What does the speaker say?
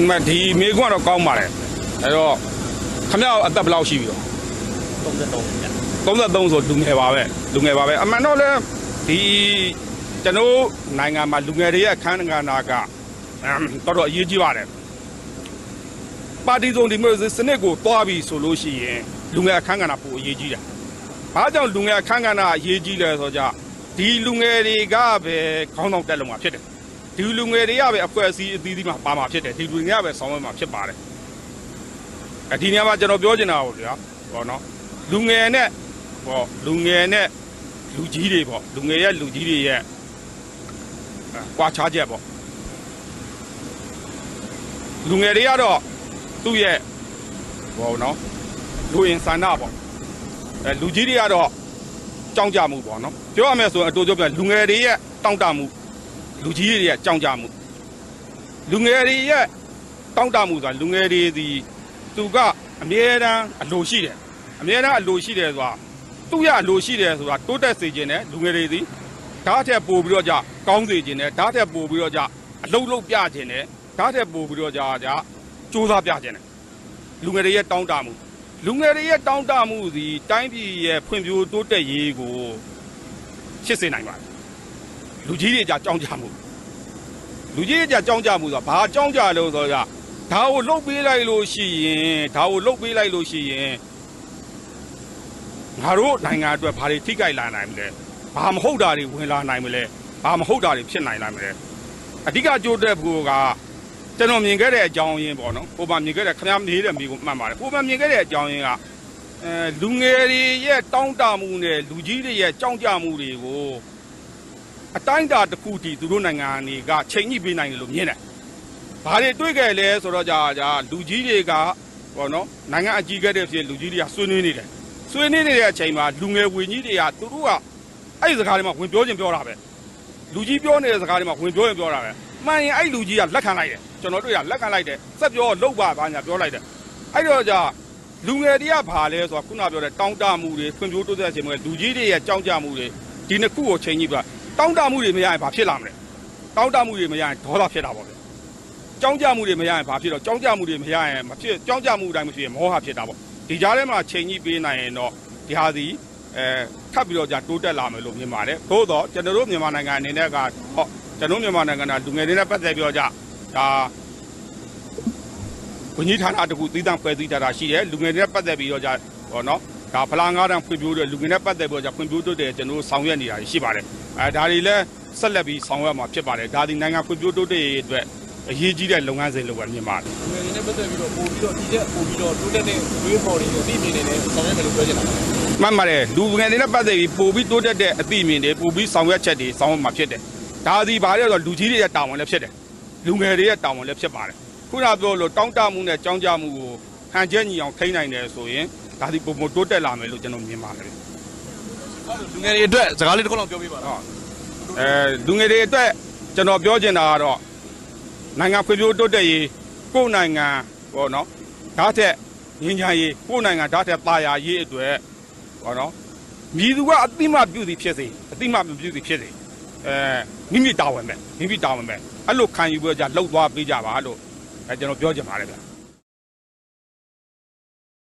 ဒီမှာဒီမေကွန်းကတော့ကောင်းပါတယ်အဲ့တော့ခမရအသက်ဘယ်လောက်ရှိပြီတော့33ည33ဆိုလူငယ်ပါပဲလူငယ်ပါပဲအမှန်တော့လဲဒီကျွန်တော်နိုင်ငံမှာလူငယ်တွေရဲ့အခန်းကဏ္ဍကအမ်တော်တော်အရေးကြီးပါတယ်ပါတီစုံဒီမိုကရေစီစနစ်ကိုတွားပြီးဆိုလို့ရှိရင်လူငယ်အခန်းကဏ္ဍပိုအရေးကြီးတယ်။ဘာကြောင့်လူငယ်အခန်းကဏ္ဍအရေးကြီးလဲဆိုကြဒီလူငယ်တွေကပဲခေါင်းဆောင်တက်လုံးမှာဖြစ်တယ်။ ဒီလူငယ်တွေကပဲအဖွဲ့အစည်းအသီးသီးမှာပါမှာဖြစ်တယ်။ဒီလူငယ်ကပဲဆောင်ရွက်မှာဖြစ်ပါတယ်။အဲဒီနေရာမှာကျွန်တော်ပြောချင်တာပေါ့ဗျာ။ဟောနော်လူငယ်နဲ့ဟောလူငယ်နဲ့လူကြီးတွေပေါ့လူငယ်ရဲ့လူကြီးတွေရဲ့အဲကွာခြားချက်ပေါ့လူငယ်တွေကတော့သူ့ရဲ့ဟောနော်လူအင်ဆန္ဒပေါ့အဲလူကြီးတွေကတော့ကြောင်းကြမှုပေါ့နော်ပြောရမယ်ဆိုရင်အတူတူပြန်လူငယ်တွေရဲ့တောင့်တမှု လူကြီးတွေရဲ့ကြောင်းကြမှုလူငယ်တွေရဲ့တောင့်တမှုဆိုတာလူငယ်တွေဒီသူကအမြဲတမ်းအလိုရှိတယ်အမြဲတမ်းအလိုရှိတယ်ဆိုတာသူ့ရအလိုရှိတယ်ဆိုတာတိုးတက်စေခြင်းနဲ့လူငယ်တွေဒီဓာတ်ထက်ပို့ပြီးတော့ကြကောင်းစေခြင်းနဲ့ဓာတ်ထက်ပို့ပြီးတော့ကြအလုံးလုံးပြခြင်းနဲ့ဓာတ်ထက်ပို့ပြီးတော့ကြကြစူးစမ်းပြခြင်းနဲ့လူငယ်တွေရဲ့တောင်းတမှုလူငယ်တွေရဲ့တောင်းတမှုစီတိုင်းပြည်ရဲ့ဖွံ့ဖြိုးတိုးတက်ရေးကိုရှင်းစေနိုင်ပါတယ် လူကြီးတွေကြကြောင်းကြမှုလူကြီးတွေကြကြောင်းကြမှုဆိုတာဘာကြောင်းကြလို့ဆိုတော့ဒါကိုလှုပ်ပေးလိုက်လို့ရှိရင်ဒါကိုလှုပ်ပေးလိုက်လို့ရှိရင်ငါတို့နိုင်ငံအတွက်ဘာတွေထိခိုက်လာနိုင်မလဲဘာမဟုတ်တာတွေဝင်လာနိုင်မလဲဘာမဟုတ်တာတွေဖြစ်နိုင်လာမလဲအဓိကကြိုးတက်ဖို့ကကျွန်တော်မြင်ခဲ့တဲ့အကြောင်းရင်းပေါ့နော်။ဟိုမှာမြင်ခဲ့တဲ့ခမည်းနေတဲ့မိကိုမှတ်ပါတယ်။ဟိုမှာမြင်ခဲ့တဲ့အကြောင်းရင်းကအဲလူငယ်တွေရဲ့တောင်းတမှုနဲ့လူကြီးတွေရဲ့ကြောင်းကြမှုတွေကို အတိုင်းအတာတစ်ခုတည်းသူတို့နိုင်ငံတွေကချိန်ညှိပေးနိုင်တယ်လို့မြင်တယ်။ဘာတွေတွေ့ခဲ့လဲဆိုတော့ကြာကြာလူကြီးတွေကပေါ့နော်နိုင်ငံအကြီးကဲတဲ့ဖြစ်လူကြီးတွေကဆွေးနွေးနေတယ်။ဆွေးနွေးနေတဲ့အချိန်မှာလူငယ်ဝင်ကြီးတွေကသူတို့ကအဲ့ဒီစကားတွေမှာဝင်ပြောခြင်းပြောတာပဲ။လူကြီးပြောနေတဲ့စကားတွေမှာဝင်ပြောရင်ပြောတာပဲ။မှန်ရင်အဲ့လူကြီးကလက်ခံလိုက်တယ်။ကျွန်တော်တို့ကလက်ခံလိုက်တယ်။စက်ပြောလောက်ပါဘာညာပြောလိုက်တယ်။အဲ့တော့ကြာလူငယ်တွေကဘာလဲဆိုတော့ခုနပြောတဲ့တောင်းတမှုတွေဖွံ့ဖြိုးတိုးတက်ခြင်းတွေလူကြီးတွေရဲ့ကြောင်းကြမှုတွေဒီနှစ်ခုကိုချိန်ကြည့်ပါ တောင်းတမှုတွေမရရင်ဘာဖြစ်လာမလဲ။တောင်းတမှုတွေမရရင်ဒေါသဖြစ်တာပေါ့ဗျ။ကြောင်းကြမှုတွေမရရင်ဘာဖြစ်တော့ကြောင်းကြမှုတွေမရရင်မဖြစ်ကြောင်းကြမှုအတိုင်းမဖြစ်ရင်မောဟဖြစ်တာပေါ့။ဒီကြားထဲမှာချိန်ကြည့်ပေးနိုင်ရင်တော့ဒီဟာစီအဲထပ်ပြီးတော့ကြာတိုးတက်လာမယ်လို့မြင်ပါတယ်။သို့တော့ကျွန်တော်တို့မြန်မာနိုင်ငံအနေနဲ့ကဟောကျွန်တော်မြန်မာနိုင်ငံကလူငယ်တွေနဲ့ပတ်သက်ပြီးတော့ကြာဒါဝန်ကြီးဌာနတခုသီးသန့်ဖွဲ့စည်းထားတာရှိတယ်လူငယ်တွေနဲ့ပတ်သက်ပြီးတော့ကြာဟောနော် ဒါဖလားငါးတန်းဖွံ့ဖြိုးတဲ့လူငယ်နဲ့ပတ်သက်ပြီးတော့ကြာဖွံ့ဖြိုးတိုးတက်ကျွန်တော်တို့ဆောင်ရွက်နေတာရှိပါတယ်အဲဒါတွေလည်းဆက်လက်ပြီးဆောင်ရွက်မှာဖြစ်ပါတယ်ဒါဒီနိုင်ငံဖွံ့ဖြိုးတိုးတက်ရေးအတွက်အရေးကြီးတဲ့လုပ်ငန်းစဉ်လို့ပဲမြင်ပါတယ်ငယ်ငယ်နဲ့ပတ်သက်ပြီးတော့ပို့ပြီးတော့ဒီတဲ့ပို့ပြီးတော့တိုးတက်တဲ့တွေးပေါ်တွေအသိမြင်နေတဲ့ဆောင်ရွက်မယ်လို့ပြောချင်တာပါမှန်ပါတယ်လူငယ်တွေနဲ့ပတ်သက်ပြီးပို့ပြီးတိုးတက်တဲ့အသိအမြင်တွေပို့ပြီးဆောင်ရွက်ချက်တွေဆောင်ရွက်မှာဖြစ်တယ်ဒါဒီဘာလဲဆိုတော့လူကြီးတွေရဲ့တာဝန်လည်းဖြစ်တယ်လူငယ်တွေရဲ့တာဝန်လည်းဖြစ်ပါတယ်ခုနပြောလို့တောင်းတမှုနဲ့ကြောင်းကြမှုကိုဟန်ချက်ညီအောင်ထိန်းနိုင်တယ်ဆိုရင် ဒါဒီပုံမတိုးတက်လာမယ်လို့ကျွန်တော်မြင်ပါတယ်လူငယ်တွေအတွက်စကားလေးတစ်ခုလောက်ပြောပြပါလားဟုတ်အဲလူငယ်တွေအတွက်ကျွန်တော်ပြောချင်တာကတော့နိုင်ငံဖွံ့ဖြိုးတိုးတက်ရေးကိုယ့်နိုင်ငံပေါ့နော်ဒါထက်ငင်းချရေးကိုယ့်နိုင်ငံဒါထက်ပါရာရေးအတွက်ပေါ့နော်မြည်သူကအတိမပြုသည်ဖြစ်စေအတိမမပြုသည်ဖြစ်စေအဲမိမိတာဝန်ပဲမိမိတာဝန်ပဲအဲ့လိုခံယူပြီးတော့じゃလှုပ်သွားပေးကြပါလို့အဲကျွန်တော်ပြောချင်ပါတယ်ဗျ